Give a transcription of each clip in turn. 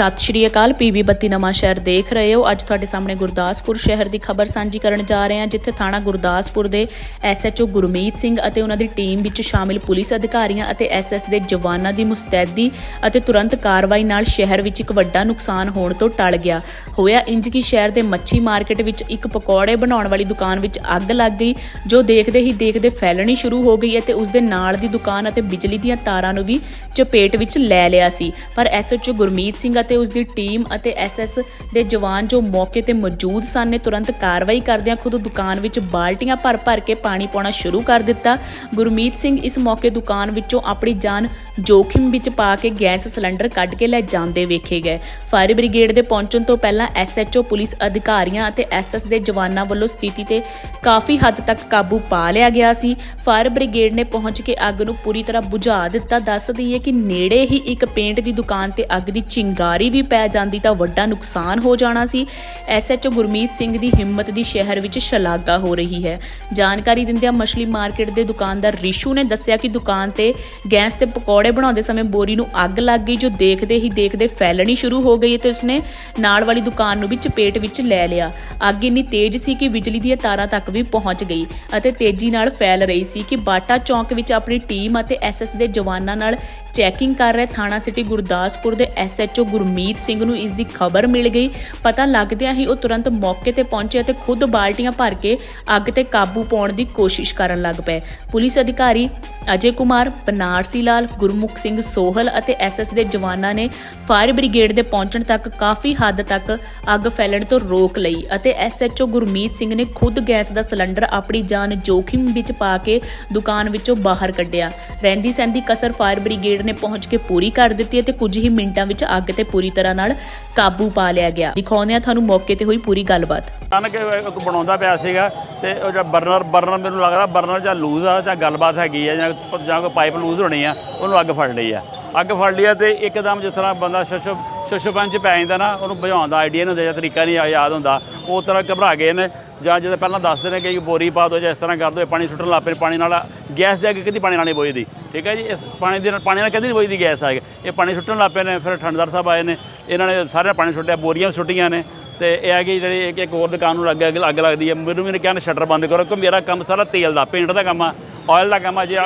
ਸਤਿ ਸ਼੍ਰੀ ਅਕਾਲ। ਪੀਬੀ ਬੱਤੀ ਨਵਾਂ ਸ਼ਹਿਰ ਦੇਖ ਰਹੇ ਹੋ। ਅੱਜ ਤੁਹਾਡੇ ਸਾਹਮਣੇ ਗੁਰਦਾਸਪੁਰ ਸ਼ਹਿਰ ਦੀ ਖਬਰ ਸਾਂਝੀ ਕਰਨ ਜਾ ਰਹੇ ਹਾਂ, ਜਿੱਥੇ ਥਾਣਾ ਗੁਰਦਾਸਪੁਰ ਦੇ ਐਸਐਚਓ ਗੁਰਮੀਤ ਸਿੰਘ ਅਤੇ ਉਹਨਾਂ ਦੀ ਟੀਮ ਵਿੱਚ ਸ਼ਾਮਿਲ ਪੁਲਿਸ ਅਧਿਕਾਰੀਆਂ ਅਤੇ ਐਸਐਸ ਦੇ ਜਵਾਨਾਂ ਦੀ ਮੁਸਤੈਦੀ ਅਤੇ ਤੁਰੰਤ ਕਾਰਵਾਈ ਨਾਲ ਸ਼ਹਿਰ ਵਿੱਚ ਇੱਕ ਵੱਡਾ ਨੁਕਸਾਨ ਹੋਣ ਤੋਂ ਟਲ ਗਿਆ। ਹੋਇਆ ਇੰਜ ਕਿ ਸ਼ਹਿਰ ਦੇ ਮੱਛੀ ਮਾਰਕੀਟ ਵਿੱਚ ਇੱਕ ਪਕੌੜੇ ਬਣਾਉਣ ਵਾਲੀ ਦੁਕਾਨ ਵਿੱਚ ਅੱਗ ਲੱਗ ਗਈ, ਜੋ ਦੇਖਦੇ ਹੀ ਦੇਖਦੇ ਫੈਲਣੀ ਸ਼ੁਰੂ ਹੋ ਗਈ ਅਤੇ ਉਸ ਦੇ ਨਾਲ ਦੀ ਦੁਕਾਨ ਅਤੇ ਬਿਜਲੀ ਦੀਆਂ ਤਾਰਾਂ ਨੂੰ ਵੀ ਚਪੇਟ ਵਿੱਚ ਲੈ ਲਿਆ ਸੀ। ਪਰ ਐਸਐਚਓ ਗੁਰਮੀਤ ਸਿੰਘ ਅਤੇ ਉਸ ਦੀ ਟੀਮ ਅਤੇ ਐਸਐਸ ਦੇ ਜਵਾਨ ਜੋ ਮੌਕੇ ਤੇ ਮੌਜੂਦ ਸਨ ਨੇ ਤੁਰੰਤ ਕਾਰਵਾਈ ਕਰਦਿਆਂ ਖੁਦ ਦੁਕਾਨ ਵਿੱਚ ਬਾਲਟੀਆਂ ਭਰ ਭਰ ਕੇ ਪਾਣੀ ਪਾਉਣਾ ਸ਼ੁਰੂ ਕਰ ਦਿੱਤਾ। ਗੁਰਮੀਤ ਸਿੰਘ ਇਸ ਮੌਕੇ ਦੁਕਾਨ ਵਿੱਚੋਂ ਆਪਣੀ ਜਾਨ ਜੋਖਿਮ ਵਿੱਚ ਪਾ ਕੇ ਗੈਸ ਸਿਲੰਡਰ ਕੱਢ ਕੇ ਲੈ ਜਾਂਦੇ ਵੇਖੇ ਗਏ। ਫਾਇਰ ਬ੍ਰਿਗੇਡ ਦੇ ਪਹੁੰਚਣ ਤੋਂ ਪਹਿਲਾਂ ਐਸਐਚਓ ਪੁਲਿਸ ਅਧਿਕਾਰੀਆਂ ਅਤੇ ਐਸਐਸ ਦੇ ਜਵਾਨਾਂ ਵੱਲੋਂ ਸਥਿਤੀ ਤੇ ਕਾਫੀ ਹੱਦ ਤੱਕ ਕਾਬੂ ਪਾ ਲਿਆ ਗਿਆ ਸੀ। ਫਾਇਰ ਬ੍ਰਿਗੇਡ ਨੇ ਪਹੁੰਚ ਕੇ ਅੱਗ ਨੂੰ ਪੂਰੀ ਤਰ੍ਹਾਂ ਬੁਝਾ ਦਿੱਤਾ। ਦੱਸ ਦਈਏ ਕਿ ਨੇੜੇ ਹੀ ਇੱਕ ਪੇਂਟ ਦੀ ਦੁਕਾਨ ਤੇ ਅੱਗ ਦੀ ਚਿੰਗਾਰੀ ਵੀ ਪੈ ਜਾਂਦੀ ਤਾਂ ਵੱਡਾ ਨੁਕਸਾਨ ਹੋ ਜਾਣਾ ਸੀ। ਐਸਐਚਓ ਗੁਰਮੀਤ ਸਿੰਘ ਦੀ ਹਿੰਮਤ ਦੀ ਸ਼ਹਿਰ ਵਿੱਚ ਸ਼ਲਾਘਾ ਹੋ ਰਹੀ ਹੈ। ਜਾਣਕਾਰੀ ਦਿੰਦਿਆਂ ਮਛਲੀ ਮਾਰਕੀਟ ਦੇ ਦੁਕਾਨਦਾਰ ਰਿਸ਼ੂ ਨੇ ਦੱਸਿਆ ਕਿ ਦੁਕਾਨ ਤੇ ਗੈਸ ਤੇ ਪਕੌੜੇ ਬਣਾਉਂਦੇ ਸਮੇਂ ਬੋਰੀ ਨੂੰ ਅੱਗ ਲੱਗ ਗਈ, ਜੋ ਦੇਖਦੇ ਹੀ ਦੇਖਦੇ ਫੈਲਣੀ ਸ਼ੁਰੂ ਹੋ ਗਈ ਤੇ ਉਸਨੇ ਨਾਲ ਵਾਲੀ ਦੁਕਾਨ ਨੂੰ ਵੀ ਚਪੇਟ ਵਿੱਚ ਲੈ ਲਿਆ। ਅੱਗ ਇੰਨੀ ਤੇਜ਼ ਸੀ ਕਿ ਬਿਜਲੀ ਦੀਆਂ ਤਾਰਾਂ ਤੱਕ ਵੀ ਪਹੁੰਚ ਗਈ ਅਤੇ ਤੇਜ਼ੀ ਨਾਲ ਫੈਲ ਰਹੀ ਸੀ ਕਿ ਬਾਟਾ ਚੌਂਕ ਵਿੱਚ ਆਪਣੀ ਟੀਮ ਅਤੇ ਐਸਐਸ ਦੇ ਜਵਾਨਾਂ ਨਾਲ ਚੈਕਿੰਗ ਕਰ ਰਹੇ ਥਾਣਾ ਸਿਟੀ ਗੁਰਦਾਸਪੁਰ ਦੇ ਐਸਐਚਓ ਗੁਰਮੀਤ ਸਿੰਘ ਨੂੰ ਇਸ ਦੀ ਖਬਰ ਮਿਲ ਗਈ। ਪਤਾ ਲੱਗਦਿਆਂ ਹੀ ਉਹ ਤੁਰੰਤ ਮੌਕੇ ਤੇ ਪਹੁੰਚੇ ਅਤੇ ਖੁਦ ਬਾਲਟੀਆਂ ਭਰ ਕੇ ਅੱਗ ਤੇ ਕਾਬੂ ਪਾਉਣ ਦੀ ਕੋਸ਼ਿਸ਼ ਕਰਨ ਲੱਗ ਪਏ। ਪੁਲਿਸ ਅਧਿਕਾਰੀ ਅਜੇ ਕੁਮਾਰ, ਬਨਾਰਸੀ ਲਾਲ ਗੁਰਮੁਖ ਸਿੰਘ ਸੋਹਲ ਅਤੇ ਐਸਐਸ ਦੇ ਜਵਾਨਾਂ ਨੇ ਫਾਇਰ ਬ੍ਰਿਗੇਡ ਦੇ ਪਹੁੰਚਣ ਤੱਕ ਕਾਫੀ ਹੱਦ ਤੱਕ ਅੱਗ ਫੈਲਣ ਤੋਂ ਰੋਕ ਲਈ ਅਤੇ ਐਸਐਚਓ ਗੁਰਮੀਤ ਸਿੰਘ ਨੇ ਖੁਦ ਗੈਸ ਦਾ ਸਿਲੰਡਰ ਆਪਣੀ ਜਾਨ ਜੋਖਿਮ ਵਿੱਚ ਪਾ ਕੇ ਦੁਕਾਨ ਵਿੱਚੋਂ ਬਾਹਰ ਕੱਢਿਆ। ਰਹਿੰਦੀ ਸਹਿੰਦੀ ਕਸਰ ਫਾਇਰ ਬ੍ਰਿਗੇਡ ਨੇ ਪਹੁੰਚ ਕੇ ਪੂਰੀ ਕਰ ਦਿੱਤੀ ਅਤੇ ਕੁਝ ਹੀ ਮਿੰਟਾਂ ਵਿੱਚ ਅੱਗ ਤੇ ਪੂਰੀ ਤਰ੍ਹਾਂ ਨਾਲ ਕਾਬੂ ਪਾ ਲਿਆ ਗਿਆ। ਦਿਖਾਉਂਦੇ ਹਾਂ ਤੁਹਾਨੂੰ ਮੌਕੇ ਤੇ ਹੋਈ ਪੂਰੀ ਗੱਲਬਾਤ। ਅਚਾਨਕ ਇੱਕ ਬਣਾਉਂਦਾ ਪਿਆ ਸੀਗਾ ਤੇ ਉਹ ਜਿਹੜਾ ਬਰਨਰ ਬਰਨਰ ਮੈਨੂੰ ਲੱਗਦਾ ਬਰਨਰ ਜਾਂ ਲੂਜ਼ ਆ ਜਾਂ ਗੱਲਬਾਤ ਹੈਗੀ ਆ ਜਾਂ ਜਾਂ ਕੋਈ ਪਾਈਪ ਲੂਜ਼ ਹੋਣੀ ਆ, ਉਹਨੂੰ ਅੱਗ ਫੜ ਲਈ ਆ। ਅੱਗ ਫੜ ਲਈ ਆ ਤੇ ਇੱਕਦਮ ਜਿਸ ਤਰ੍ਹਾਂ ਬੰਦਾ ਸ਼ਸ਼ਬ ਸ਼ਸ਼ਪੰਚ ਪੈ ਜਾਂਦਾ ਨਾ, ਉਹਨੂੰ ਬੁਝਾਉਣ ਦਾ ਆਈਡੀਆ ਨਹੀਂ ਹੁੰਦਾ ਜਾਂ ਤਰੀਕਾ ਨਹੀਂ ਯਾਦ ਹੁੰਦਾ ਉਹ ਤਰ੍ਹਾਂ ਘਬਰਾ ਗਏ ਨੇ। ਜਾਂ ਜਦੋਂ ਪਹਿਲਾਂ ਦੱਸਦੇ ਨੇ ਕਿ ਬੋਰੀ ਪਾ ਦਿਓ ਜਾਂ ਇਸ ਤਰ੍ਹਾਂ ਕਰ ਦਿਓ ਪਾਣੀ ਸੁੱਟਣ ਲੱਗ ਪਏ ਪਾਣੀ ਨਾਲ ਗੈਸ ਦੇ ਅੱਗੇ ਕਦੀ ਪਾਣੀ ਨਾਲ ਨਹੀਂ ਬੋਈਦੀ? ਠੀਕ ਹੈ ਜੀ? ਇਸ ਪਾਣੀ ਦੇ ਨਾਲ, ਪਾਣੀ ਨਾਲ ਕਦੀ ਨਹੀਂ ਬੋਈਦੀ ਗੈਸ ਆ ਕੇ। ਇਹ ਪਾਣੀ ਸੁੱਟਣ ਲੱਗ ਪਏ ਨੇ, ਫਿਰ ਠੰਡਦਾਰ ਸਾਹਿਬ ਆਏ ਨੇ, ਇਹਨਾਂ ਨੇ ਸਾਰੇ ਪਾਣੀ ਸੁੱਟਿਆ, ਬੋਰੀਆਂ ਵੀ ਸੁੱਟੀਆਂ ਨੇ। ਤੇ ਇਹ ਹੈ ਕਿ ਜਿਹੜੀ ਇੱਕ ਇੱਕ ਹੋਰ ਦੁਕਾਨ ਨੂੰ ਲੱਗ ਅੱਗ ਅੱਗ ਲੱਗਦੀ ਹੈ। ਮੈਨੂੰ ਵੀ ਨੇ ਕਿਹਾ ਸ਼ਟਰ ਬੰਦ ਕਰੋ ਕਿ ਮੇਰਾ ਕੰਮ ਸਾਰਾ ਤੇਲ ਦਾ, ਪੇਂਟ ਦਾ ਕੰਮ ਆ। ਆਇਲ ਦਾ ਕੰਮ ਆ ਜੇ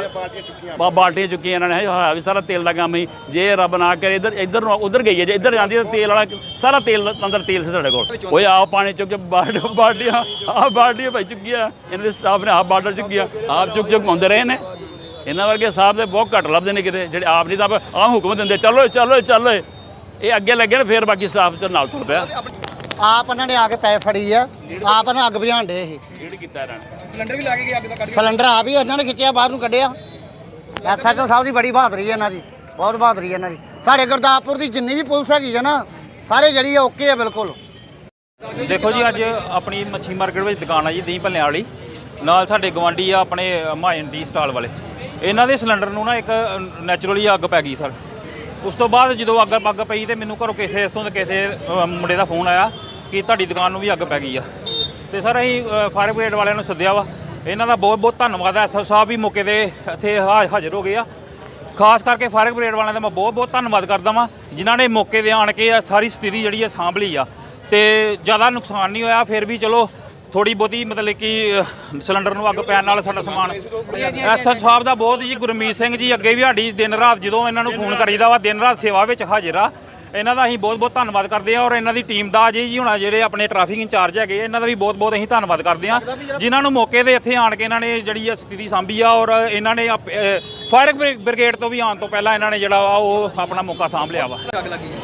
ਬਾ ਬਾਲਟੀਆਂ ਚੁੱਕੀਆਂ ਇਹਨਾਂ ਨੇ। ਹਾਂ ਵੀ ਸਾਰਾ ਤੇਲ ਦਾ ਕੰਮ ਹੀ ਜੇ। ਰੱਬ ਨਾ ਕਰੇ ਇੱਧਰ ਇੱਧਰ ਨੂੰ ਉਧਰ ਗਈ ਹੈ ਜੇ। ਇੱਧਰ ਜਾਂਦੀ ਤਾਂ ਤੇਲ ਵਾਲਾ ਸਾਰਾ ਤੇਲ ਅੰਦਰ ਤੇਲ ਸੀ ਸਾਡੇ ਕੋਲ। ਓਏ ਆਹ ਪਾਣੀ ਚੁੱਕ ਕੇ ਬਾਲਟ ਬਾਲਟੀਆਂ ਆਹ ਬਾਲਟੀਆਂ ਭਾਈ ਚੁੱਕੀਆਂ। ਇਹਨਾਂ ਦੇ ਸਟਾਫ ਨੇ ਆਹ ਬਾਲਟਰ ਚੁੱਕੀਆਂ ਆਪ ਚੁੱਕ ਚੁੱਕ ਆਉਂਦੇ ਰਹੇ ਨੇ। ਇਹਨਾਂ ਵਰਗੇ ਸਾਹਿਬ ਦੇ ਬਹੁਤ ਘੱਟ ਲੱਭਦੇ ਨੇ ਕਿਤੇ। ਜਿਹੜੇ ਆਪ ਨਹੀਂ ਤਾਂ ਆਹ ਹੁਕਮ ਦਿੰਦੇ ਚਲੋ ਚਲੋ ਚਲੋ ਇਹ ਅੱਗੇ ਲੱਗੇ ਨੇ ਫਿਰ ਬਾਕੀ ਸਟਾਫ ਚ ਨਾਲ ਤੁਰ ਪਿਆ। ਆਪ ਉਹਨਾਂ ਨੇ ਆ ਕੇ ਪੈ ਫੜੀ ਆ। ਆਪ ਉਹਨਾਂ ਅੱਗ ਬੁਝਾਉਣ ਦੇ ਸੀ। ਜਿਹੜੀ ਕੀਤਾ ਇਹਨਾਂ ਨੇ? ਸਿਲੰਡਰ ਵੀ ਲਾ ਕੇ ਗਿਆ ਅੱਗ ਦਾ ਕੱਢ ਸਿਲੰਡਰ ਆਪ ਹੀ ਉਹਨਾਂ ਨੇ ਖਿੱਚਿਆ ਬਾਹਰ ਨੂੰ ਕੱਢਿਆ। ਐਸਐਚਓ ਸਾਹਿਬ ਦੀ ਬੜੀ ਬਹਾਦਰੀ ਹੈ ਇਹਨਾਂ ਦੀ ਬਹੁਤ ਬਹਾਦਰੀ ਹੈ ਇਹਨਾਂ ਦੀ। ਸਾਡੇ ਗੁਰਦਾਸਪੁਰ ਦੀ ਜਿੰਨੀ ਵੀ ਪੁਲਿਸ ਹੈਗੀ ਹੈ ਨਾ ਸਾਰੇ ਜਿਹੜੀ ਆ ਓਕੇ ਆ ਬਿਲਕੁਲ। ਦੇਖੋ ਜੀ ਅੱਜ ਆਪਣੀ ਮੱਛੀ ਮਾਰਕੀਟ ਵਿੱਚ ਦੁਕਾਨ ਆ ਜੀ ਦਹੀਂ ਭੱਲਿਆਂ ਵਾਲੀ। ਨਾਲ ਸਾਡੇ ਗਵਾਂਡੀ ਆ ਆਪਣੇ ਮਾਇਨ ਟੀ ਸਟਾਲ ਵਾਲੇ। ਇਹਨਾਂ ਦੇ ਸਿਲੰਡਰ ਨੂੰ ਨਾ ਇੱਕ ਨੈਚੁਰਲੀ ਅੱਗ ਪੈ ਗਈ ਸਰ। ਉਸ ਤੋਂ ਬਾਅਦ ਜਦੋਂ ਅੱਗ ਅੱਗ ਪਈ ਤੇ ਮੈਨੂੰ ਘਰੋਂ ਕਿਸੇ ਇਸੋਂ ਦੇ ਕਿਸੇ ਮੁੰਡੇ ਦਾ ਫੋਨ ਆਇਆ ਕਿ ਤੁਹਾਡੀ ਦੁਕਾਨ ਨੂੰ ਵੀ ਅੱਗ ਪੈ ਗਈ ਆ। ਤੇ ਸਰ ਅਸੀਂ ਫਾਇਰ ਬ੍ਰਿਗੇਡ ਵਾਲਿਆਂ ਨੂੰ ਸੱਦਿਆ ਵਾ। ਇਹਨਾਂ ਦਾ ਬਹੁਤ ਬਹੁਤ ਧੰਨਵਾਦ ਹੈ। ਐਸਓ ਸਾਹਿਬ ਵੀ ਮੌਕੇ ਤੇ ਇੱਥੇ ਹਾ- ਹਾਜ਼ਰ ਹੋ ਗਏ ਆ। ਖਾਸ ਕਰਕੇ ਫਾਇਰ ਬ੍ਰਿਗੇਡ ਵਾਲਿਆਂ ਦਾ ਮੈਂ ਬਹੁਤ ਬਹੁਤ ਧੰਨਵਾਦ ਕਰਦਾ ਵਾਂ। ਜਿਨ੍ਹਾਂ ਨੇ ਮੌਕੇ ਤੇ ਆਣ ਕੇ ਇਹ ਸਾਰੀ ਸਥਿਤੀ ਜਿਹੜੀ ਹੈ ਸਾਂਭ ਲਈ ਆ। ਤੇ ਜ਼ਿਆਦਾ ਨੁਕਸਾਨ ਨਹੀਂ ਹੋਇਆ ਫਿਰ ਵੀ ਚਲੋ ਥੋੜੀ ਬਹੁਤੀ ਮਤਲਬ ਕਿ ਅਹ, ਸਿਲੰਡਰ ਨੂੰ ਅੱਗ ਪੈਣ ਨਾਲ ਸਾਡਾ ਸਮਾਨ ਐਸਐਚ ਸਾਹਿਬ ਦਾ ਬਹੁਤ ਜੀ ਗੁਰਮੀਤ ਸਿੰਘ ਜੀ ਅੱਗੇ ਵੀ ਸਾਡੀ ਦਿਨ ਰਾਤ ਜਦੋਂ ਇਹਨਾਂ ਨੂੰ ਫੋਨ ਕਰੀਦਾ ਵਾ ਦਿਨ ਰਾਤ ਸੇਵਾ ਵਿੱਚ ਹਾਜ਼ਰ ਆ। ਇਹਨਾਂ ਦਾ ਅਸੀਂ ਬਹੁਤ ਬਹੁਤ ਧੰਨਵਾਦ ਕਰਦੇ ਆ ਔਰ ਇਹਨਾਂ ਦੀ ਟੀਮ ਦਾ ਜੀ ਜੀ ਹੁਣਾ ਜਿਹੜੇ ਆਪਣੇ ਟ੍ਰੈਫਿਕ ਇੰਚਾਰਜ ਹੈਗੇ ਇਹਨਾਂ ਦਾ ਵੀ ਬਹੁਤ ਬਹੁਤ ਅਸੀਂ ਧੰਨਵਾਦ ਕਰਦੇ ਆ ਜਿਨ੍ਹਾਂ ਨੂੰ ਮੌਕੇ ਤੇ ਇੱਥੇ ਆਣ ਕੇ ਇਹਨਾਂ ਨੇ ਜਿਹੜੀ ਆ ਸਥਿਤੀ ਸਾਂਭੀ ਆ ਔਰ ਇਹਨਾਂ ਨੇ ਫਾਇਰ ਬ੍ਰਿਗੇਡ ਤੋਂ ਵੀ ਆਉਣ ਤੋਂ ਪਹਿਲਾਂ ਇਹਨਾਂ ਨੇ ਜਿਹੜਾ ਵਾ ਉਹ ਆਪਣਾ ਮੌਕਾ ਸਾਂਭ ਲਿਆ ਵਾ।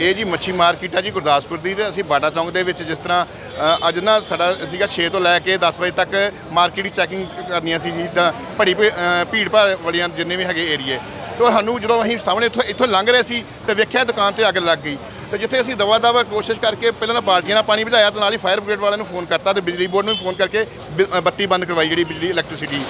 ਇਹ ਜੀ ਮੱਛੀ ਮਾਰਕੀਟ ਆ ਜੀ ਗੁਰਦਾਸਪੁਰ ਦੀ ਤੇ ਅਸੀਂ ਬਾਟਾ ਚੌਂਕ ਦੇ ਵਿੱਚ ਜਿਸ ਤਰ੍ਹਾਂ ਅੱਜ ਨਾ ਸਾਡਾ ਸੀਗਾ 6 ਤੋਂ ਲੈ ਕੇ 10 ਵਜੇ ਤੱਕ ਮਾਰਕੀਟ ਦੀ ਚੈਕਿੰਗ ਕਰਨੀਆਂ ਸੀ ਜੀ ਤਾਂ ਭੜੀ ਭੀੜ ਭਾੜ ਵਾਲੀਆਂ ਜਿੰਨੇ ਵੀ ਹੈਗੇ ਏਰੀਏ ਤੋਂ ਸਾਨੂੰ ਜਦੋਂ ਅਸੀਂ ਸਾਹਮਣੇ ਇੱਥੋਂ ਇੱਥੋਂ ਲੰਘ ਰਹੇ ਸੀ ਤੇ ਵੇਖਿਆ ਦੁਕਾਨ ਤੇ ਅੱਗ ਲੱਗ ਗਈ। ਤੇ ਜਿੱਥੇ ਅਸੀਂ ਦਵਾ ਦਵਾ ਕੋਸ਼ਿਸ਼ ਕਰਕੇ ਪਹਿਲਾਂ ਤਾਂ ਬਾਲਟੀਆਂ ਨਾਲ ਪਾਣੀ ਭਜਾਇਆ ਤੇ ਨਾਲ ਹੀ ਫਾਇਰ ਬ੍ਰਿਗੇਡ ਵਾਲਿਆਂ ਨੂੰ ਫੋਨ ਕਰਤਾ ਤੇ ਬਿਜਲੀ ਬੋਰਡ ਨੂੰ ਵੀ ਫੋਨ ਕਰਕੇ ਬਿ- ਬੱਤੀ ਬੰਦ ਕਰਵਾਈ ਜਿਹੜੀ ਬਿਜਲੀ ਇਲੈਕਟ੍ਰਿਸਿਟੀ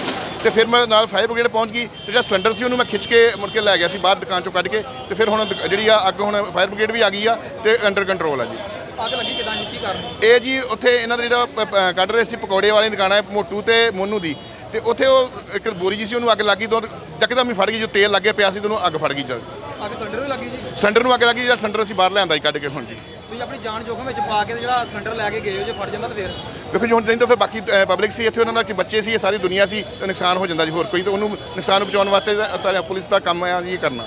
ਤੇ ਫਿਰ ਮੈਂ ਨਾਲ ਫਾਇਰ ਬ੍ਰਿਗੇਡ ਪਹੁੰਚ ਗਈ ਤੇ ਜਿਹੜਾ ਸਿਲੰਡਰ ਸੀ ਉਹਨੂੰ ਮੈਂ ਖਿੱਚ ਕੇ ਮੁੜ ਕੇ ਲੈ ਗਿਆ ਸੀ ਬਾਹਰ ਦੁਕਾਨ ਚੋਂ ਕੱਢ ਕੇ ਤੇ ਫਿਰ ਹੁਣ ਦੁਕ- ਜਿਹੜੀ ਆ ਅੱਗ ਹੁਣ ਫਾਇਰ ਬ੍ਰਿਗੇਡ ਵੀ ਆ ਗਈ ਆ ਤੇ ਅੰਡਰ ਕੰਟਰੋਲ ਆ ਜੀ। ਅੱਗ ਲੱਗੀ ਕਿਦਾਂ ਜੀ? ਕੀ ਕਾਰਨ ਇਹ ਜੀ ਉੱਥੇ ਇਹਨਾਂ ਦਾ ਜਿਹੜਾ ਪ- ਪ- ਕੱਢ ਰਹੇ ਸੀ ਪਕੌੜੇ ਵਾਲੀ ਦੁਕਾਨ ਹੈ ਮੋਟੂ ਤੇ ਮੋਨੂ ਦੀ। ਤੇ ਉੱਥੇ ਉਹ ਇੱਕ ਬੋਰੀ ਜੀ ਸੀ ਉਹਨੂੰ ਅੱਗ ਲੱਗੀ ਤੋਂ ਜਕਦਮ ਹੀ ਫੜ ਗਈ ਜੋ ਤੇਲ ਲੱਗੇ ਪਿਆ ਸੀ ਤੇ ਉਹਨੂੰ ਅੱਗ ਫੜ ਗਈ ਚ ਅੱਗ ਸਿਲੰਡਰ ਵੀ ਲੱਗੀ ਜੀ? ਸਿਲੰਡਰ ਨੂੰ ਅੱਗ ਲੱਗੀ ਜਿਹੜਾ ਸਿਲੰਡਰ ਅਸੀਂ ਬਾਹਰ ਲਿਆਂਦਾ ਜੀ ਕੱਢ ਕੇ ਹੁਣ ਜੀ ਤੁਸੀਂ ਆਪਣੀ ਜਾਨ ਜੋਖਮ ਵਿੱਚ ਪਾ ਕੇ ਤੇ ਜਿਹੜਾ ਸਿਲੰਡਰ ਲੈ ਕੇ ਗਏ ਹੋ ਜੇ ਫਟ ਜਾਂਦਾ ਤਾਂ ਫੇਰ? ਦੇਖੋ ਜੀ ਹੁਣ ਨਹੀਂ ਤਾਂ ਫਿਰ ਬਾਕੀ ਪਬਲਿਕ ਸੀ ਇੱਥੇ ਉਹਨਾਂ ਦਾ ਬੱਚੇ ਸੀ ਇਹ ਸਾਰੀ ਦੁਨੀਆ ਸੀ ਤੇ ਨੁਕਸਾਨ ਹੋ ਜਾਂਦਾ ਜੀ ਹੋਰ ਕੋਈ ਤਾਂ ਉਹਨੂੰ ਨੁਕਸਾਨ ਨੂੰ ਬਚਾਉਣ ਵਾਸਤੇ ਸਾਰੇ ਪੁਲਿਸ ਦਾ ਕੰਮ ਆ ਜੀ ਇਹ ਕਰਨਾ।